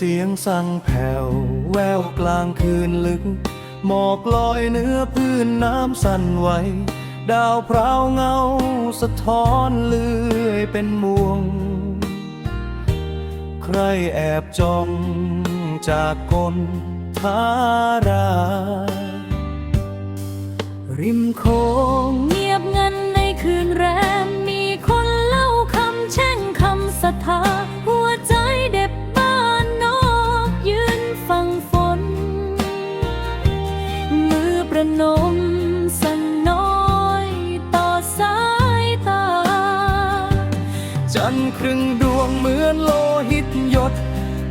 เสียงสั่งแผ่วแววกลางคืนลึก หมอกลอยเนื้อพื้นน้ำสั่นไหว ดาวพราวเงาสะท้อนเลื่อยเป็นมวง ใครแอบจ้องจากกลทารา ริมโคงเงียบงันในคืน จันทร์ครึ่งดวงเหมือนโลหิตหยด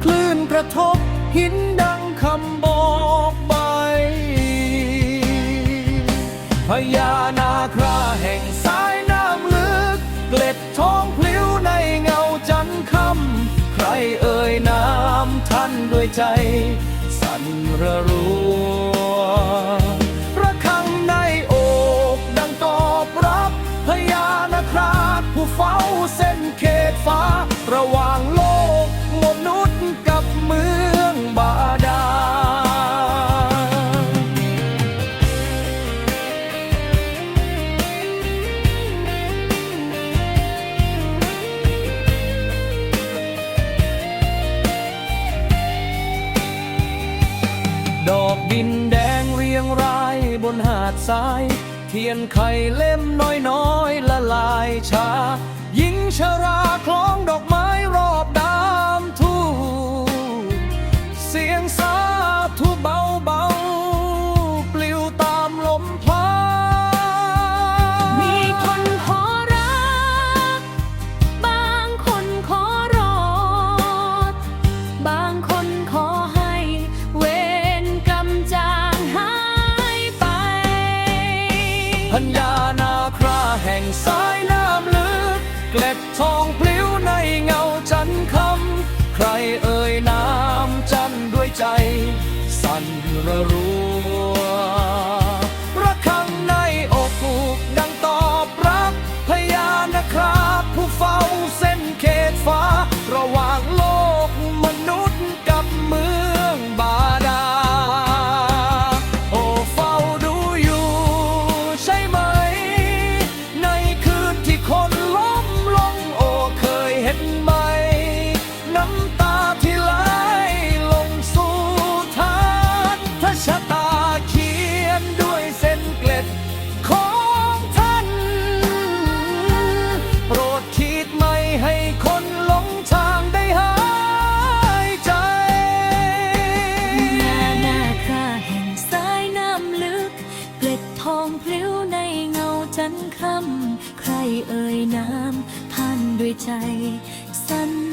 คลื่นกระทบหินดังคำบอกใบพญานาคราแห่งสายน้ำลึก เกล็ดทองพลิ้วในเงาจันทร์คำใครเอ่ยนามท่านด้วยใจ สั่นระรั เฝ้าเส้นเขตฟ้า ระหว่างโลกมนุษย์กับเมืองบาดาลดอกดินแดงเรียงรายบนหาดทราย เทียนไข่เล่มน้อยๆละลายชา ชราคล้องดอกไม้รอบดามทูเสียงสาธุเบาๆปลิวตามลมพัดมีคนขอรัก บางคนขอรอด บางคนขอให้ เวรกรรมจางหายไปพัญญา ทองปลิ้วในเงาจันคำ ใครเอ่ยนามจันด้วยใจ สั่นระรู้ พลิ้วในเงาจันค่ำใครเอ่ยน้ำพันด้วยใจ สั้น